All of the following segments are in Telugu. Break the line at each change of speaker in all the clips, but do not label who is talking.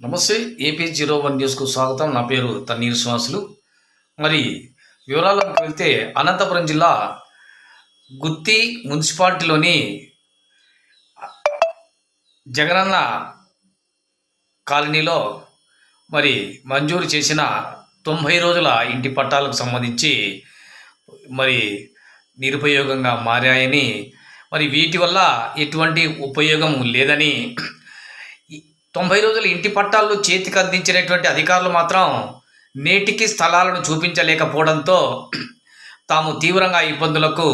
నమస్తే ఏపీ జీరో వన్ న్యూస్కు స్వాగతం. నా పేరు తన్నీర్ శ్వాసులు మరి వివరాలకు వెళ్తే అనంతపురం జిల్లా గుత్తి మున్సిపాలిటీలోని జగనన్న కాలనీలో మరి మంజూరు చేసిన తొంభై రోజుల ఇంటి పట్టాలకు సంబంధించి మరి నిరుపయోగంగా మారాయని మరి వీటి వల్ల ఎటువంటి ఉపయోగం లేదని తొంభై రోజుల ఇంటి పట్టాల్లో చేతికి అందించినటువంటి అధికారులు మాత్రం నేటికి స్థలాలను చూపించలేకపోవడంతో తాము తీవ్రంగా ఇబ్బందులకు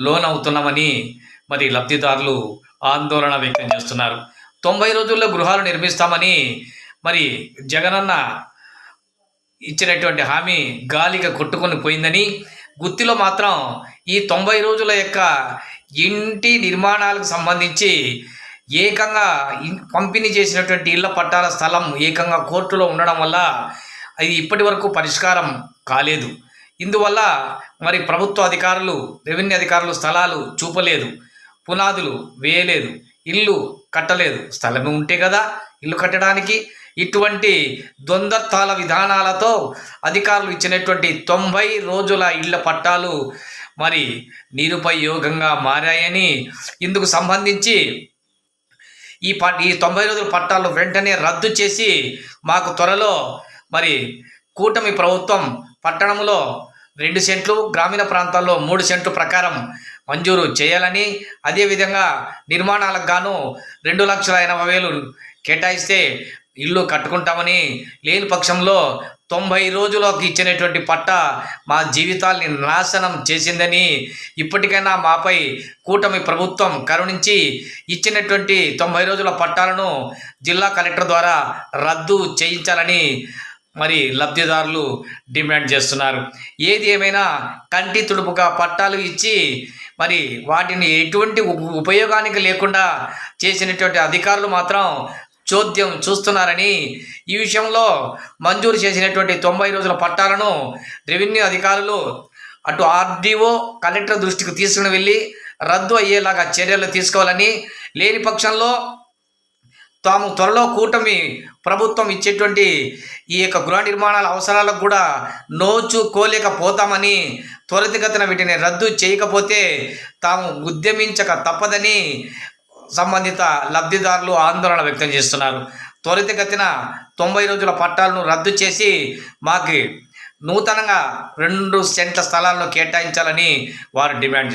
లోనవుతున్నామని మరి లబ్ధిదారులు ఆందోళన వ్యక్తం చేస్తున్నారు. తొంభై రోజుల్లో గృహాలు నిర్మిస్తామని మరి జగనన్న ఇచ్చినటువంటి హామీ గాలిగా కొట్టుకొని పోయిందని గుత్తిలో మాత్రం ఈ తొంభై రోజుల యొక్క ఇంటి నిర్మాణాలకు సంబంధించి ఏకంగా పంపిణీ చేసినటువంటి ఇళ్ళ పట్టాల స్థలం ఏకంగా కోర్టులో ఉండడం వల్ల అది ఇప్పటి వరకు పరిష్కారం కాలేదు. ఇందువల్ల మరి ప్రభుత్వ అధికారులు రెవెన్యూ అధికారులు స్థలాలు చూపలేదు పునాదులు వేయలేదు ఇల్లు కట్టలేదు. స్థలమే ఉంటే కదా ఇల్లు కట్టడానికి ఇటువంటి ద్వంద్వత్వాల విధానాలతో అధికారులు ఇచ్చినటువంటి తొంభై రోజుల ఇళ్ళ పట్టాలు మరి నిరుపయోగంగా మారాయని ఇందుకు సంబంధించి ఈ ప ఈ తొంభై రోజుల పట్టాలు వెంటనే రద్దు చేసి మాకు త్వరలో మరి కూటమి ప్రభుత్వం పట్టణంలో రెండు సెంట్లు గ్రామీణ ప్రాంతాల్లో మూడు సెంట్లు ప్రకారం మంజూరు చేయాలని అదేవిధంగా నిర్మాణాలకు గాను రెండు లక్షల ఎనభై వేలు కేటాయిస్తే ఇల్లు కట్టుకుంటామని లేని పక్షంలో తొంభై రోజులకు ఇచ్చినటువంటి పట్ట మా జీవితాల్ని నాశనం చేసిందని ఇప్పటికైనా మాపై కూటమి ప్రభుత్వం కరుణించి ఇచ్చినటువంటి తొంభై రోజుల పట్టాలను జిల్లా కలెక్టర్ ద్వారా రద్దు చేయించాలని మరి లబ్ధిదారులు డిమాండ్ చేస్తున్నారు. ఏది ఏమైనా కంటి తుడుపుగా పట్టాలు ఇచ్చి మరి వాటిని ఎటువంటి ఉపయోగానికి లేకుండా చేసినటువంటి అధికారులు మాత్రం చోద్యం చూస్తున్నారని ఈ విషయంలో మంజూరు చేసినటువంటి తొంభై రోజుల పట్టాలను రెవెన్యూ అధికారులు అటు ఆర్డీఓ కలెక్టర్ దృష్టికి తీసుకుని వెళ్ళి రద్దు అయ్యేలాగా చర్యలు తీసుకోవాలని లేని పక్షంలో తాము త్వరలో కూటమి ప్రభుత్వం ఇచ్చేటువంటి ఈ యొక్క గృహ నిర్మాణాల అవసరాలకు కూడా నోచుకోలేకపోతామని త్వరితగతిన వీటిని రద్దు చేయకపోతే తాము ఉద్యమించక తప్పదని సంబంధిత లబ్ధిదారులు ఆందోళన వ్యక్తం చేస్తున్నారు. త్వరితగతిన తొంభై రోజుల పట్టాలను రద్దు చేసి మాకు నూతనంగా రెండు సెంట్ల స్థలాలను కేటాయించాలని వారు డిమాండ్